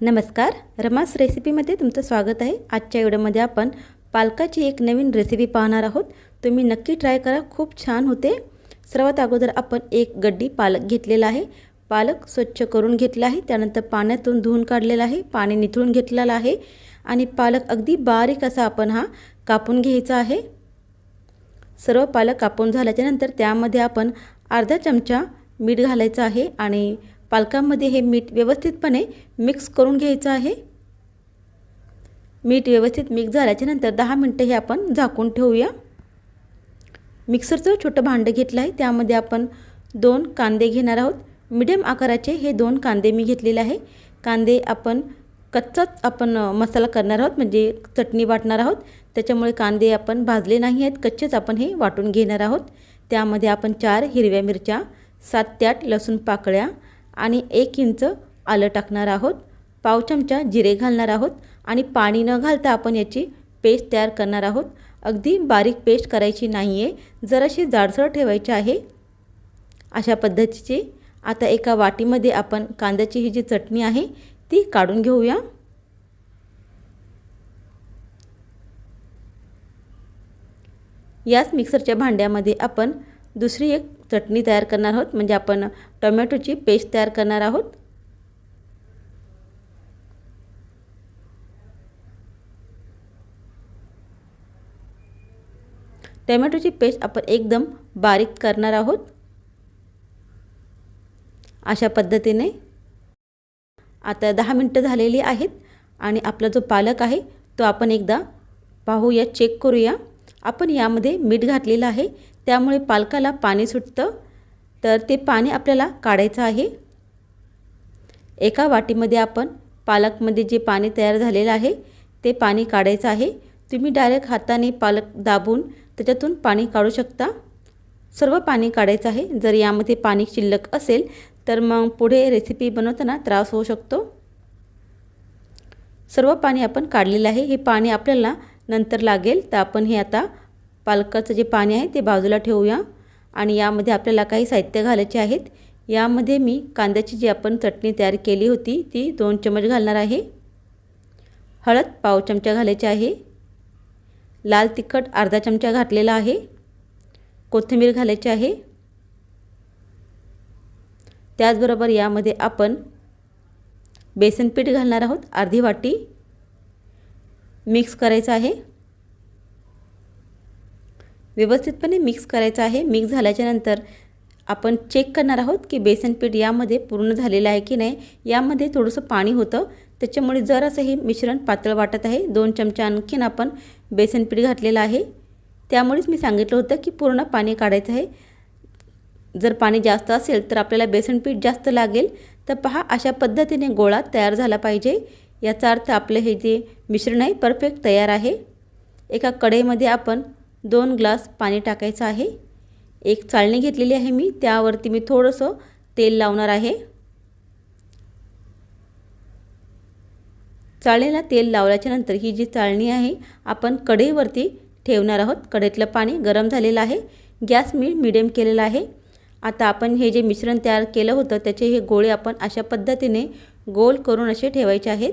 नमस्कार रमास रेसिपीमध्ये तुमचं स्वागत आहे. आजच्या व्हिडिओमध्ये आपण पालकाची एक नवीन रेसिपी पाहणार आहोत. तुम्ही नक्की ट्राय करा खूप छान होते. सर्वात अगोदर आपण एक गड्डी पालक घेतलेला आहे. पालक स्वच्छ करून घेतला आहे त्यानंतर पाण्यातून धुवून काढलेला आहे पाणी निथळून घेतलेलं आहे आणि पालक अगदी बारीक असा आपण हा कापून घ्यायचा आहे. सर्व पालक कापून झाल्याच्यानंतर त्यामध्ये आपण अर्धा चमचा मीठ घालायचं आहे आणि पालकांमध्ये हे मीठ व्यवस्थितपणे मिक्स करून घ्यायचं आहे. मीठ व्यवस्थित मिक्स झाल्याच्यानंतर दहा मिनटं हे आपण झाकून ठेवूया. मिक्सरचं छोटं भांडं घेतलं आहे. त्यामध्ये आपण दोन कांदे घेणार आहोत. मिडियम आकाराचे हे दोन कांदे मी घेतलेले आहे. कांदे आपण कच्चाच आपण मसाला करणार आहोत म्हणजे चटणी वाटणार आहोत. त्याच्यामुळे कांदे आपण भाजले नाही आहेत. कच्चेच आपण हे वाटून घेणार आहोत. त्यामध्ये आपण चार हिरव्या मिरच्या सात ते आठ लसूण पाकळ्या आणि एक इंच आलं टाकणार आहोत. पाव चमचा जिरे घालणार आहोत आणि पाणी न घालता आपण याची पेस्ट तयार करणार आहोत. अगदी बारीक पेस्ट करायची नाही आहे जराशी जाडसर ठेवायची आहे. अशा पद्धतीची. आता एका वाटीमध्ये आपण कांद्याची ही जी चटणी आहे ती काढून घेऊया. याच मिक्सरच्या भांड्यामध्ये आपण दुसरी एक चटणी तयार करणार आहोत. म्हणजे आपण टोमॅटोची पेस्ट तयार करणार आहोत. टोमॅटोची पेस्ट आपण एकदम बारीक करणार आहोत. अशा पद्धतीने. आता दहा मिनटं झालेली आहेत आणि आपला जो पालक आहे तो आपण एकदा पाहूया चेक करूया. आपण यामध्ये मीठ घातलेलं आहे. त्यामुळे पालकाला पाणी सुटतं. तर ते पाणी आपल्याला काढायचं आहे. एका वाटीमध्ये आपण पालकमध्ये जे पाणी तयार झालेलं आहे ते पाणी काढायचं आहे. तुम्ही डायरेक्ट हाताने पालक दाबून त्याच्यातून पाणी काढू शकता. सर्व पाणी काढायचं आहे. जर यामध्ये पाणी शिल्लक असेल तर मग पुढे रेसिपी बनवताना त्रास होऊ शकतो. सर्व पाणी आपण काढलेलं आहे. हे पाणी आपल्याला नंतर लागेल. तर आपण हे आता पालकाचं जे पाणी आहे ते बाजूला ठेवूया. आणि यामध्ये आपल्याला काही साहित्य घालायचे आहेत. यामध्ये मी कांद्याची जी आपण चटणी तयार केली होती ती दोन चमच घालणार आहे. हळद पाव चमचा घालायची आहे. लाल तिखट अर्धा चमचा घातलेला आहे. कोथिंबीर घालायची आहे. त्याचबरोबर यामध्ये आपण बेसन पीठ घालणार आहोत अर्धी वाटी. मिक्स करायचं आहे. व्यवस्थितपणे मिक्स करायचं आहे. मिक्स झाल्याच्यानंतर आपण चेक करणार आहोत की बेसन पीठ यामध्ये पूर्ण झालेलं आहे की नाही. यामध्ये थोडंसं पाणी होतं. त्याच्यामुळे जरासं हे मिश्रण पातळ वाटत आहे. दोन चमचा आणखीन आपण बेसन पीठ घातलेलं आहे. त्यामुळेच मी सांगितलं होतं की पूर्ण पाणी काढायचं आहे. जर पाणी जास्त असेल तर आपल्याला बेसन पीठ जास्त लागेल. तर पहा अशा पद्धतीने गोळा तयार झाला पाहिजे. याचा अर्थ आपलं हे जे मिश्रण आहे परफेक्ट तयार आहे. एका कढईमध्ये आपण दोन ग्लास पाणी टाकायचं आहे. एक चाळणी घेतलेली आहे मी त्यावरती मी थोडंसं तेल लावणार आहे. चाळणीला तेल लावल्याच्यानंतर ही जी चाळणी आहे आपण कढईवरती ठेवणार आहोत. कढईतलं पाणी गरम झालेलं आहे. गॅस मी मिडियम केलेला आहे. आता आपण हे जे मिश्रण तयार केलं होतं त्याचे हे गोळे आपण अशा पद्धतीने गोल करून असे ठेवायचे आहेत.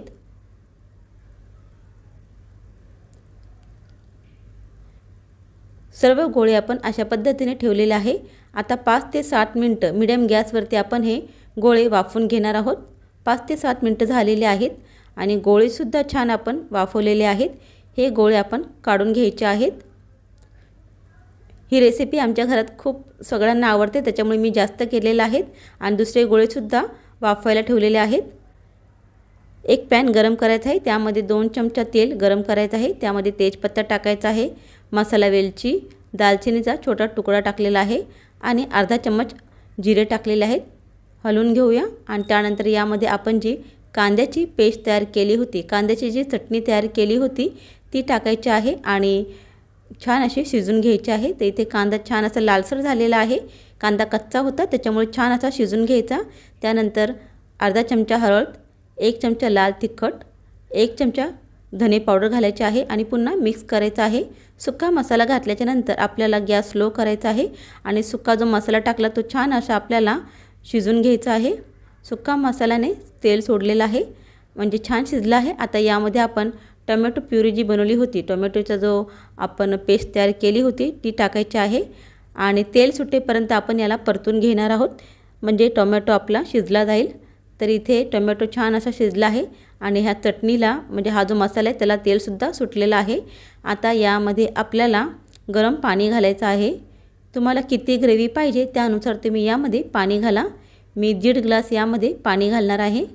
सर्व गोळे आपण अशा पद्धतीने ठेवलेले आहे. आता पाच ते सात मिनटं मिडियम गॅसवरती आपण हे गोळे वाफवून घेणार आहोत. पाच ते सात मिनटं झालेले आहेत आणि गोळेसुद्धा छान आपण वाफवलेले आहेत. हे गोळे आपण काढून घ्यायचे आहेत. ही रेसिपी आमच्या घरात खूप सगळ्यांना आवडते त्याच्यामुळे मी जास्त केलेलं आहेत आणि दुसरे गोळेसुद्धा वाफवायला ठेवलेले आहेत. एक पॅन गरम करायचा आहे त्यामध्ये दोन चमचा तेल गरम करायचं आहे त्यामध्ये तेजपत्ता टाकायचा आहे मसाला वेलची दालचिनीचा छोटा तुकडा टाकलेला आहे आणि अर्धा चम्मच जिरे टाकलेले आहेत. हलवून घेऊया आणि त्यानंतर यामध्ये आपण जी कांद्याची पेस्ट तयार केली होती कांद्याची जी चटणी तयार केली होती ती टाकायची आहे आणि छान अशी शिजून घ्यायची आहे. तर इथे कांदा छान असा लालसर झालेला आहे. कांदा कच्चा होता त्याच्यामुळे छान असा शिजून घ्यायचा. त्यानंतर अर्धा चमचा हळद एक चमचा लाल तिखट एक चमचा धने पावडर घालायची आहे आणि पुन्हा मिक्स करायचं आहे. सुका मसाला घातल्याच्यानंतर आपल्याला गॅस स्लो करायचा आहे आणि सुका जो मसाला टाकला तो छान असा आपल्याला शिजून घ्यायचा आहे. सुका मसाल्याने तेल सोडलेलं आहे. म्हणजे छान शिजलं आहे. आता यामध्ये आपण टोमॅटो प्युरी जी बनवली होती टोमॅटोचा जो आपण पेस्ट तयार केली होती ती टाकायची आहे आणि तेल सुटेपर्यंत आपण याला परतून घेणार आहोत. म्हणजे टोमॅटो आपला शिजला जाईल. तर इथे टोमॅटो छान असा शिजला आहे आणि ह्या चटणीला म्हणजे हा जो मसाला आहे त्याला तेलसुद्धा सुटलेला आहे. आता यामध्ये आपल्याला गरम पाणी घालायचं आहे. तुम्हाला किती ग्रेव्ही पाहिजे त्यानुसार तुम्ही यामध्ये पाणी घाला. मी दीड ग्लास यामध्ये पाणी घालणार आहे.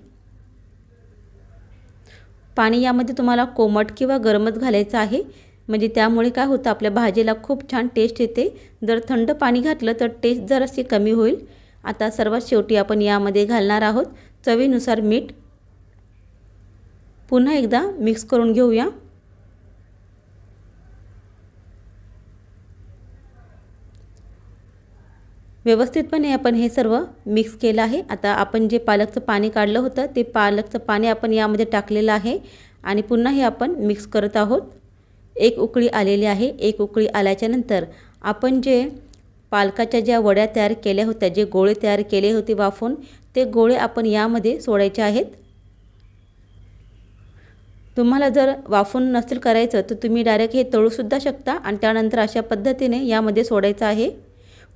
पाणी यामध्ये तुम्हाला कोमट किंवा गरमच घालायचं आहे. म्हणजे त्यामुळे काय होतं आपल्या भाजीला खूप छान टेस्ट येते. जर थंड पाणी घातलं तर टेस्ट जराशी कमी होईल. आता सर्वात शेवटी आपण यामध्ये घालणार आहोत चवीनुसार मीठ. पुन्हा एकदा मिक्स करून घेऊया. व्यवस्थितपणे आपण हे सर्व मिक्स केलं आहे. आता आपण जे पालकचं पाणी काढलं होतं ते पालकचं पाणी आपण यामध्ये टाकलेलं आहे आणि पुन्हा हे आपण मिक्स करत आहोत. एक उकळी आलेली आहे. एक उकळी आल्याच्यानंतर आपण जे पालकाच्या ज्या वड्या तयार केल्या होत्या जे गोळे तयार केले होते वाफून ते गोळे आपण यामध्ये सोडायचे आहेत. तुम्हाला जर वाफून नसेल करायचं तर तुम्ही डायरेक्ट हे तळूसुद्धा शकता आणि त्यानंतर अशा पद्धतीने यामध्ये सोडायचं आहे.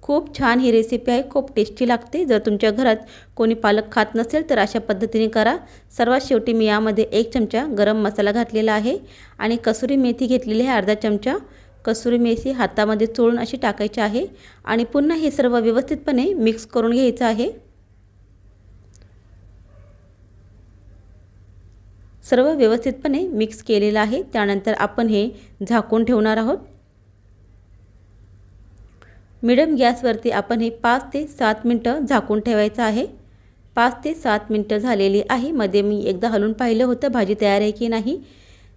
खूप छान ही रेसिपी आहे खूप टेस्टी लागते. जर तुमच्या घरात कोणी पालक खात नसेल तर अशा पद्धतीने करा. सर्वात शेवटी मी यामध्ये एक चमचा गरम मसाला घातलेला आहे आणि कसुरी मेथी घेतलेली आहे अर्धा चमचा. कसुरी मेथी हातामध्ये चोळून अशी टाकायची आहे आणि पुन्हा हे सर्व व्यवस्थितपणे मिक्स करून घ्यायचं आहे. सर्व व्यवस्थितपणे मिक्स केलेलं आहे. त्यानंतर आपण हे झाकून ठेवणार आहोत. मिडियम गॅसवरती आपण हे पाच ते सात मिनटं झाकून ठेवायचं आहे. पाच ते सात मिनटं झालेली आहे. मध्ये मी एकदा हलून पाहिलं होतं भाजी तयार आहे की नाही.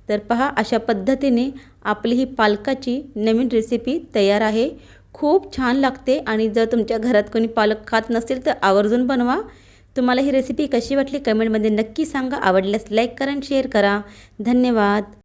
तर पहा अशा पद्धतीने आपली ही पालकाची नवीन रेसिपी तयार आहे. खूप छान लागते आणि जर तुमच्या घरात कोणी पालक खात नसेल तर आवर्जून बनवा. तुम्हाला ही रेसिपी कशी वाटली? कमेंटमध्ये नक्की सांगा. आवडल्यास लाईक करा आणि शेअर करा. धन्यवाद.